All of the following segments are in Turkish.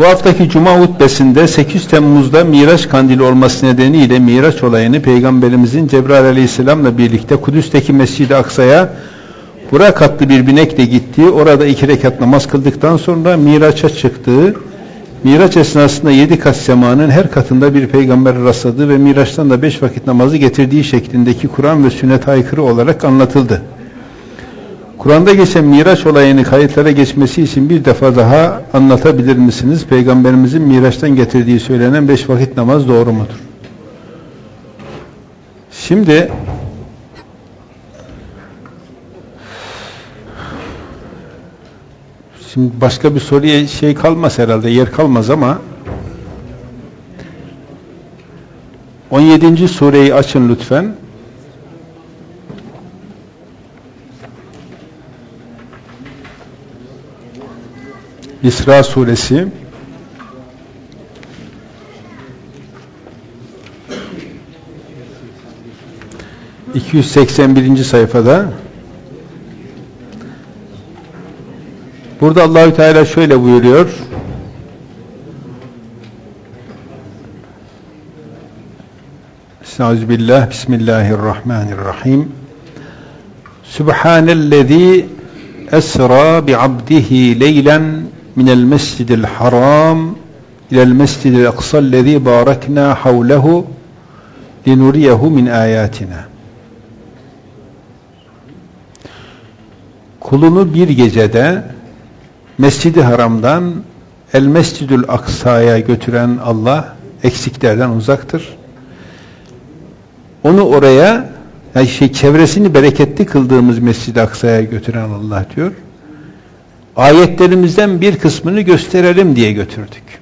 Bu haftaki Cuma hutbesinde 8 Temmuz'da Miraç kandili olması nedeniyle Miraç olayını Peygamberimizin Cebrail Aleyhisselam'la birlikte Kudüs'teki Mescid-i Aksa'ya Burak adlı bir binekle gittiği, orada iki rekat namaz kıldıktan sonra Miraç'a çıktığı, Miraç esnasında yedi kat semanın her katında bir peygamber rastladığı ve Miraç'tan da beş vakit namazı getirdiği şeklindeki Kur'an ve sünnet aykırı olarak anlatıldı. Kur'an'da geçen Miraç olayını kayıtlara geçmesi için bir defa daha anlatabilir misiniz? Peygamberimizin Miraç'tan getirdiği söylenen beş vakit namaz doğru mudur? Şimdi Şimdi başka bir soruya şey kalmaz herhalde, yer kalmaz ama 17. sureyi açın lütfen. İsra suresi ...281. sayfada... Burada Allahü Teala şöyle buyuruyor. Estağfirullah. Bismillahirrahmanirrahim. Subhanellezi esra bi'abdihi leylen minel mescidil haram ilel mescidil aksallezi barakna havlehu linuriyehu min ayatina. Kulunu bir gecede Mescid-i Haram'dan El Mescidül Aksa'ya götüren Allah eksiklerden uzaktır. Onu oraya yani şey çevresini bereketli kıldığımız Mescid-i Aksa'ya götüren Allah diyor. Ayetlerimizden bir kısmını gösterelim diye götürdük.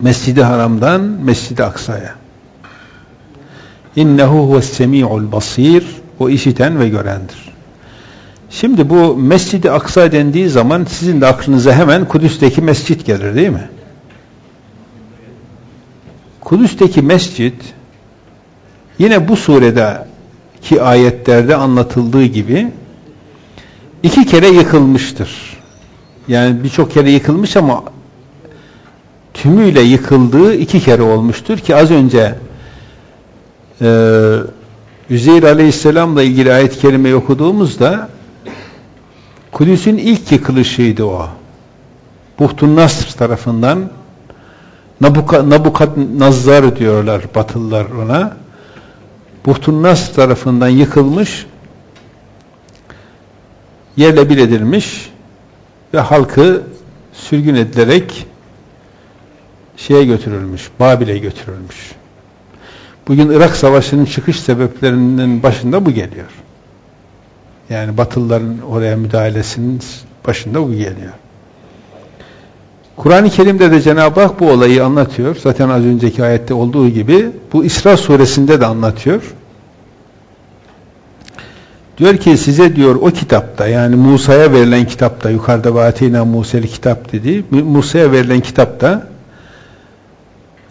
Mescid-i Haram'dan Mescid-i Aksa'ya. İnnehu huves semi'ul basir. O işiten ve görendir. Şimdi bu Mescid-i Aksa dendiği zaman sizin de aklınıza hemen Kudüs'teki mescit gelir değil mi? Kudüs'teki mescit yine bu suredeki ayetlerde anlatıldığı gibi iki kere yıkılmıştır. Yani birçok kere yıkılmış ama tümüyle yıkıldığı iki kere olmuştur ki az önce e, Üzeyr Aleyhisselam'la ilgili ayet-i kerimeyi okuduğumuzda Kudüs'ün ilk yıkılışıydı o. Buhtun Nasr tarafından Nabuka, Nabukadnazzar diyorlar Batılılar ona. Buhtun Nasr tarafından yıkılmış yerle bir edilmiş ve halkı sürgün edilerek şeye götürülmüş, Babil'e götürülmüş. Bugün Irak Savaşı'nın çıkış sebeplerinin başında bu geliyor. Yani Batılıların oraya müdahalesinin başında bu geliyor. Kur'an-ı Kerim'de de Cenab-ı Hak bu olayı anlatıyor. Zaten az önceki ayette olduğu gibi bu İsra suresinde de anlatıyor. Diyor ki size diyor o kitapta yani Musa'ya verilen kitapta yukarıda Vateyna Musa'lı kitap dedi. Musa'ya verilen kitapta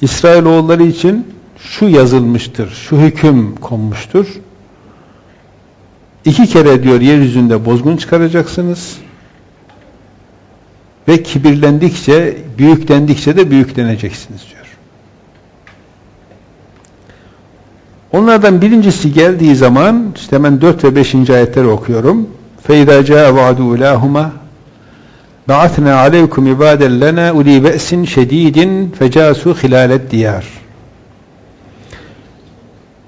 İsrailoğulları için şu yazılmıştır, şu hüküm konmuştur. İki kere diyor yeryüzünde bozgun çıkaracaksınız ve kibirlendikçe, büyüklendikçe de büyükleneceksiniz diyor. Onlardan birincisi geldiği zaman işte hemen 4 ve 5. ayetleri okuyorum. فَاِذَا جَاءَ وَعْدُ اُلَاهُمَا بَعَثْنَا عَلَيْكُمْ اِبَادًا لَنَا اُلِي بَأْسٍ شَد۪يدٍ فَجَاسُوا خِلَالَ الدِّيَارِ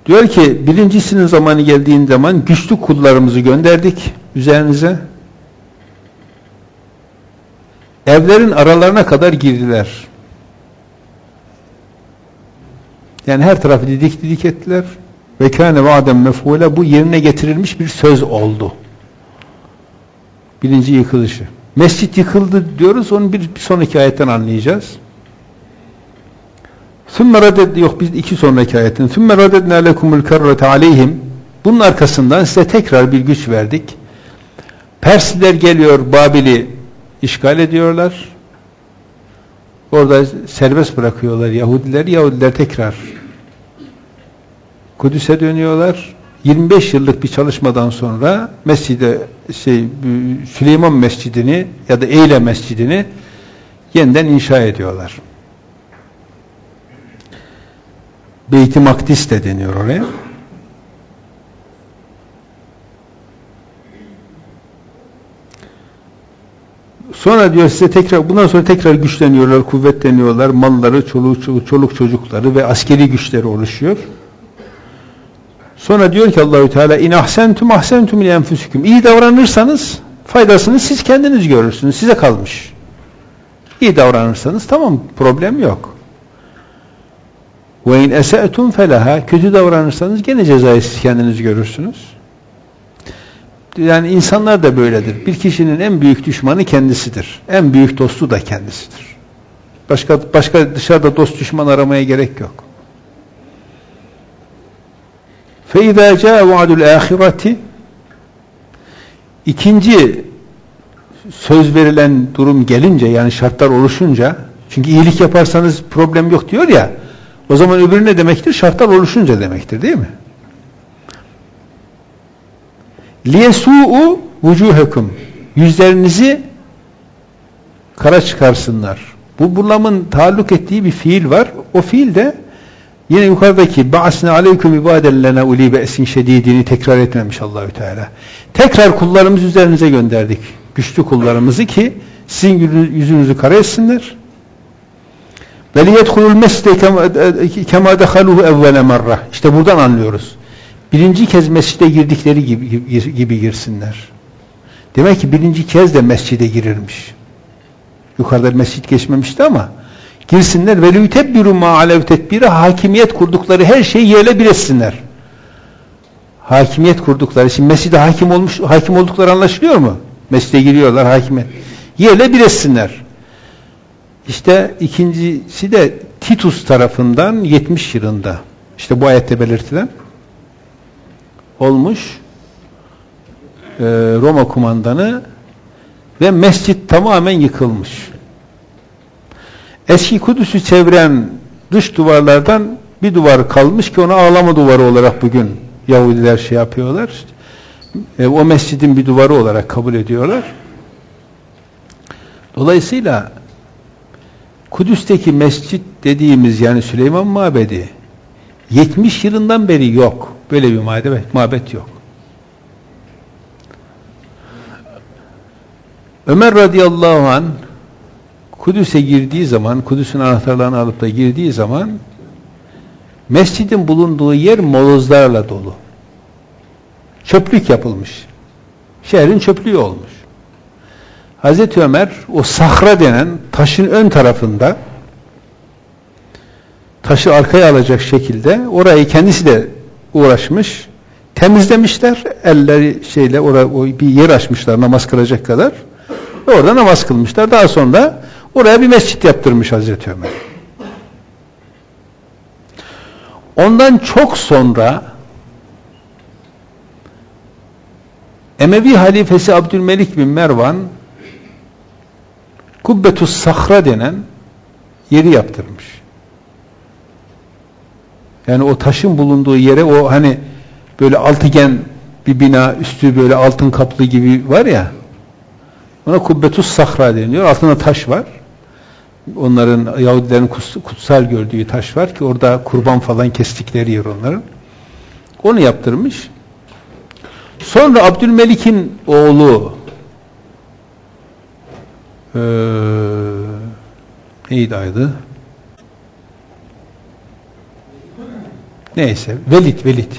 Diyor ki birincisinin zamanı geldiğin zaman güçlü kullarımızı gönderdik üzerinize. Evlerin aralarına kadar girdiler. Yani her tarafı didik didik ettiler. Ve kâne vâdem mef'ûle bu yerine getirilmiş bir söz oldu. Birinci yıkılışı. Mescit yıkıldı diyoruz, onu bir, bir sonraki ayetten anlayacağız. Sümme raded, yok biz iki sonraki ayetin. Sümme radedne lekumul kerrete aleyhim. Bunun arkasından size tekrar bir güç verdik. Persler geliyor Babil'i işgal ediyorlar. Orada serbest bırakıyorlar Yahudiler. Yahudiler tekrar Kudüs'e dönüyorlar. 25 yıllık bir çalışmadan sonra Mescide şey Süleyman Mescidini ya da Eyle Mescidini yeniden inşa ediyorlar. Beyt-i Makdis de deniyor oraya. Sonra diyor size tekrar bundan sonra tekrar güçleniyorlar, kuvvetleniyorlar. Malları, çoluk, çoluk, çocukları ve askeri güçleri oluşuyor. Sonra diyor ki Allahü Teala in ahsentum ahsentum li enfusikum. İyi davranırsanız faydasını siz kendiniz görürsünüz. Size kalmış. İyi davranırsanız tamam problem yok. Ve in ese'tum felaha. Kötü davranırsanız gene cezayı siz kendiniz görürsünüz Yani insanlar da böyledir. Bir kişinin en büyük düşmanı kendisidir. En büyük dostu da kendisidir. Başka başka dışarıda dost düşman aramaya gerek yok. فَاِذَا جَاءَ وَعْدُ الْآخِرَةِ İkinci söz verilen durum gelince yani şartlar oluşunca çünkü iyilik yaparsanız problem yok diyor ya o zaman öbürü ne demektir? Şartlar oluşunca demektir değil mi? لِيَسُوءُ وُجُوهَكُمْ Yüzlerinizi kara çıkarsınlar. Bu bulamın taalluk ettiği bir fiil var. O fiil de yine yukarıdaki ba'asne aleyküm ibaden lena uli be'sin şedidini tekrar etmemiş Allahü Teala. Tekrar kullarımız üzerinize gönderdik. Güçlü kullarımızı ki sizin yüzünüzü kara etsinler. Ve liyedhulul mescide kema dehaluhu evvele marra. İşte buradan anlıyoruz. Birinci kez mescide girdikleri gibi, gibi, girsinler. Demek ki birinci kez de mescide girilmiş. Yukarıda mescit geçmemişti ama girsinler ve lütebbiru ma alev tedbiri hakimiyet kurdukları her şeyi yerle bir etsinler. Hakimiyet kurdukları şimdi mescide hakim olmuş hakim oldukları anlaşılıyor mu? Mescide giriyorlar hakimiyet. Yerle bir etsinler. İşte ikincisi de Titus tarafından 70 yılında işte bu ayette belirtilen olmuş e, Roma kumandanı ve mescit tamamen yıkılmış. Eski Kudüs'ü çeviren dış duvarlardan bir duvar kalmış ki ona ağlama duvarı olarak bugün Yahudiler şey yapıyorlar. E, o mescidin bir duvarı olarak kabul ediyorlar. Dolayısıyla Kudüs'teki mescit dediğimiz yani Süleyman Mabedi 70 yılından beri yok. Böyle bir mabet, mabet yok. Ömer radıyallahu an Kudüs'e girdiği zaman, Kudüs'ün anahtarlarını alıp da girdiği zaman mescidin bulunduğu yer molozlarla dolu. Çöplük yapılmış. Şehrin çöplüğü olmuş. Hazreti Ömer o sahra denen taşın ön tarafında taşı arkaya alacak şekilde orayı kendisi de uğraşmış. Temizlemişler. Elleri şeyle oraya bir yer açmışlar namaz kılacak kadar. Ve orada namaz kılmışlar. Daha sonra oraya bir mescit yaptırmış Hazreti Ömer. Ondan çok sonra Emevi halifesi Abdülmelik bin Mervan Kubbetus Sahra denen yeri yaptırmış. Yani o taşın bulunduğu yere o hani böyle altıgen bir bina üstü böyle altın kaplı gibi var ya ona Kubbetus Sahra deniyor. Altında taş var. Onların Yahudilerin kutsal gördüğü taş var ki orada kurban falan kestikleri yer onların. Onu yaptırmış. Sonra Abdülmelik'in oğlu ee, neydi aydı? Neyse. Velid, Velid.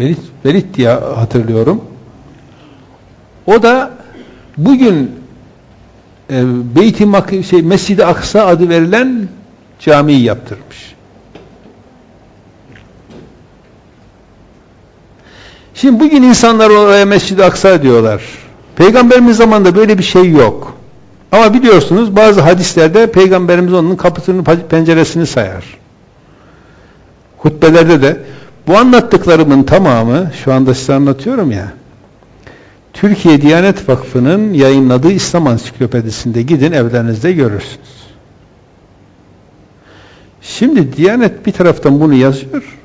Velid, Velid diye hatırlıyorum. O da bugün e, Beyt-i şey, Mescid-i Aksa adı verilen camiyi yaptırmış. Şimdi bugün insanlar oraya Mescid-i Aksa diyorlar. Peygamberimiz zamanında böyle bir şey yok. Ama biliyorsunuz bazı hadislerde Peygamberimiz onun kapısını penceresini sayar. Hutbelerde de bu anlattıklarımın tamamı şu anda size anlatıyorum ya Türkiye Diyanet Vakfı'nın yayınladığı İslam Ansiklopedisinde gidin evlerinizde görürsünüz. Şimdi Diyanet bir taraftan bunu yazıyor.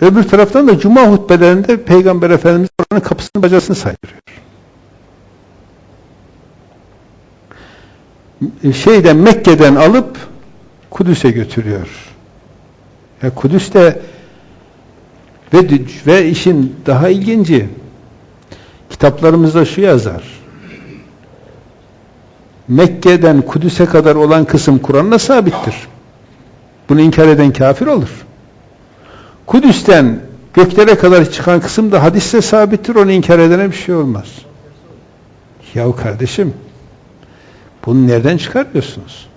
Öbür taraftan da Cuma hutbelerinde Peygamber Efendimiz oranın kapısını bacasını saydırıyor. şeyden Mekke'den alıp Kudüs'e götürüyor. Ya Kudüs'te ve, ve işin daha ilginci kitaplarımızda şu yazar. Mekke'den Kudüs'e kadar olan kısım Kur'an'la sabittir. Bunu inkar eden kafir olur. Kudüs'ten göklere kadar çıkan kısım da hadiste sabittir. Onu inkar edene bir şey olmaz. Yahu kardeşim bunu nereden çıkarıyorsunuz?